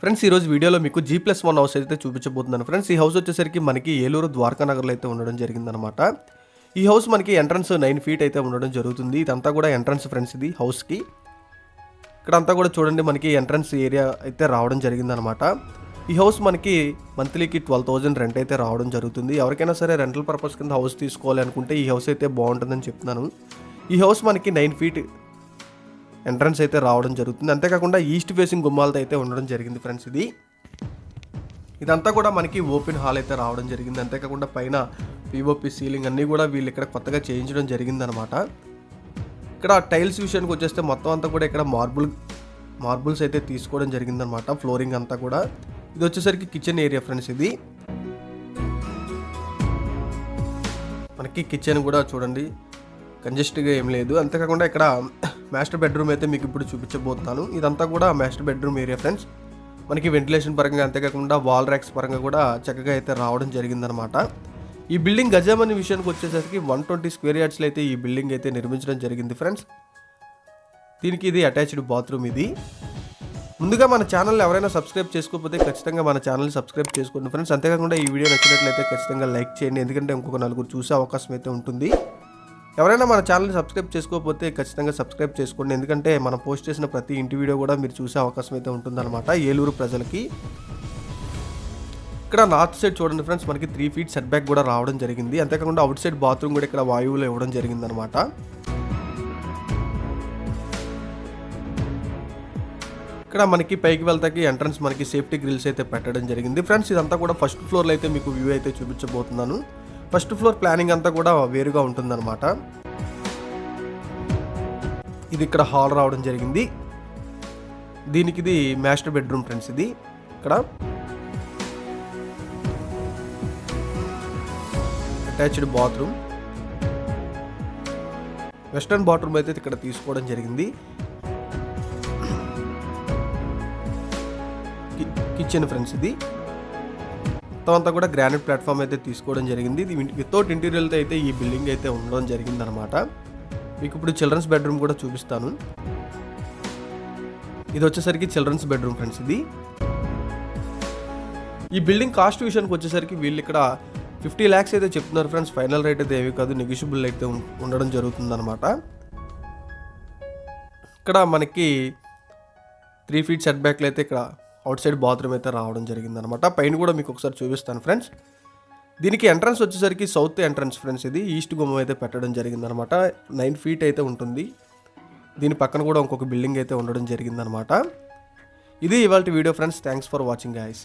Friends ఈ రోజు వీడియోలో మీకు జీ ప్లస్ వన్ హౌస్ అయితే చూపించబోతున్నాను. ఫ్రెండ్స్ ఈ హౌస్ వచ్చేసరికి మనకి ఏలూరు ద్వారకా నగర్లో అయితే ఉండడం జరిగిందనమాట ఈ హౌస్ మనకి ఎంట్రన్స్ నైన్ ఫీట్ అయితే ఉండడం జరుగుతుంది. ఇదంతా కూడా ఎంట్రన్స్ ఫ్రెండ్స్ ఇది హౌస్కి ఇక్కడ అంతా కూడా చూడండి మనకి ఎంట్రన్స్ ఏరియా అయితే రావడం జరిగిందనమాట ఈ హౌస్ మనకి మంత్లీకి ట్వెల్వ్ థౌజండ్ రెంట్ అయితే రావడం జరుగుతుంది. ఎవరికైనా సరే రెంటల్ పర్పస్ కింద హౌస్ తీసుకోవాలి అనుకుంటే ఈ హౌస్ అయితే బాగుంటుందని చెప్తున్నాను. ఈ హౌస్ మనకి నైన్ ఫీట్ ఎంట్రన్స్ అయితే రావడం జరుగుతుంది. అంతేకాకుండా ఈస్ట్ ఫేసింగ్ గుమ్మాలతో అయితే ఉండడం జరిగింది ఫ్రెండ్స్ ఇది. ఇదంతా కూడా మనకి ఓపెన్ హాల్ అయితే రావడం జరిగింది. అంతేకాకుండా పైన పిఓపి సీలింగ్ అన్నీ కూడా వీళ్ళు ఇక్కడ కొత్తగా చేయించడం జరిగిందనమాట. ఇక్కడ టైల్స్ విషయానికి వచ్చేస్తే మొత్తం అంతా కూడా ఇక్కడ మార్బుల్ మార్బుల్స్ అయితే తీసుకోవడం జరిగిందనమాట. ఫ్లోరింగ్ అంతా కూడా. ఇది వచ్చేసరికి కిచెన్ ఏరియా ఫ్రెండ్స్ ఇది. మనకి కిచెన్ కూడా చూడండి. కంజెస్ట్గా ఏం లేదు. అంతేకాకుండా ఇక్కడ మాస్టర్ బెడ్రూమ్ అయితే మీకు ఇప్పుడు చూపించబోతున్నాను. ఇదంతా కూడా మాస్టర్ బెడ్రూమ్ ఏరియా ఫ్రెండ్స్. మనకి వెంటిలేషన్ పరంగా అంతేకాకుండా వాల్ ర్యాక్స్ పరంగా కూడా చక్కగా అయితే రావడం జరిగిందనమాట ఈ బిల్డింగ్ గజామని విషయానికి వచ్చేసరికి వన్ ట్వంటీ స్క్వేర్ యార్డ్స్లో అయితే ఈ బిల్డింగ్ అయితే నిర్మించడం జరిగింది ఫ్రెండ్స్. దీనికి ఇది అటాచ్డ్ బాత్రూమ్ ఇది. ముందుగా మన ఛానల్ ఎవరైనా సబ్స్క్రైబ్ చేసుకోకపోతే ఖచ్చితంగా మన ఛానల్ సబ్స్క్రైబ్ చేసుకోండి ఫ్రెండ్స్. అంతేకాకుండా ఈ వీడియో నచ్చినట్లయితే ఖచ్చితంగా లైక్ చేయండి. ఎందుకంటే ఇంకొక నలుగురు చూసే అవకాశం అయితే ఉంటుంది. ఎవరైనా మన ఛానల్ సబ్స్క్రైబ్ చేసుకోకపోతే ఖచ్చితంగా సబ్స్క్రైబ్ చేసుకోండి. ఎందుకంటే మనం పోస్ట్ చేసిన ప్రతి ఇంటి వీడియో కూడా మీరు చూసే అవకాశం అయితే ఉంటుందన్నమాట. ఏలూరు ప్రజలకి. ఇక్కడ నార్త్ సైడ్ చూడండి ఫ్రెండ్స్ మనకి త్రీ ఫీట్ సెట్ బ్యాక్ కూడా రావడం జరిగింది. అంతేకాకుండా అవుట్ సైడ్ బాత్రూమ్ కూడా ఇక్కడ వాయువులో ఇవ్వడం జరిగింది అనమాట ఇక్కడ మనకి పైకి వెళ్తాకి ఎంట్రన్స్ మనకి సేఫ్టీ గ్రిల్స్ అయితే పెట్టడం జరిగింది. ఫ్రెండ్స్ ఇదంతా కూడా ఫస్ట్ ఫ్లోర్లో అయితే మీకు వ్యూ అయితే చూపించబోతున్నాను. ఫస్ట్ ఫ్లోర్ ప్లానింగ్ అంతా కూడా వేరుగా ఉంటుందన్నమాట. ఇది ఇక్కడ హాల్ రావడం జరిగింది. దీనికి ఇది మాస్టర్ బెడ్రూమ్ ఫ్రెండ్స్ ఇది ఇక్కడ. Attached bathroom. వెస్టర్న్ బాత్రూమ్ అయితే ఇక్కడ తీసుకోవడం జరిగింది. కిచెన్ ఫ్రెండ్స్ ఇది. మొత్తం అంతా కూడా గ్రానైట్ ప్లాట్ఫామ్ అయితే తీసుకోవడం జరిగింది. ఇది వితౌట్ ఇంటీరియర్తో అయితే ఈ బిల్డింగ్ అయితే ఉండడం జరిగింది అనమాట మీకు ఇప్పుడు చిల్డ్రన్స్ బెడ్రూమ్ కూడా చూపిస్తాను. ఇది వచ్చేసరికి చిల్డ్రన్స్ బెడ్రూమ్ ఫ్రెండ్స్ ఇది. ఈ బిల్డింగ్ కాస్ట్ విషయానికి వచ్చేసరికి వీళ్ళు ఇక్కడ ఫిఫ్టీ ల్యాక్స్ అయితే చెప్తున్నారు ఫ్రెండ్స్ ఫైనల్ రేట్ అయితే ఏవి కాదు నెగిషియబుల్ అయితే ఉండడం జరుగుతుంది అనమాట ఇక్కడ మనకి త్రీ ఫీట్ సెట్ బ్యాక్లు అయితే ఇక్కడ అవుట్ సైడ్ బాత్రూమ్ అయితే రావడం జరిగింది అనమాట పైన కూడా మీకు ఒకసారి చూపిస్తాను ఫ్రెండ్స్. దీనికి ఎంట్రన్స్ వచ్చేసరికి సౌత్ ఎంట్రన్స్ ఫ్రెండ్స్ ఇది. ఈస్ట్ గుమ్మం అయితే పెట్టడం జరిగింది అనమాట నైన్ ఫీట్ అయితే ఉంటుంది. దీని పక్కన కూడా ఇంకొక బిల్డింగ్ అయితే ఉండడం జరిగిందనమాట. ఇది ఇవాళ video friends. Thanks for watching guys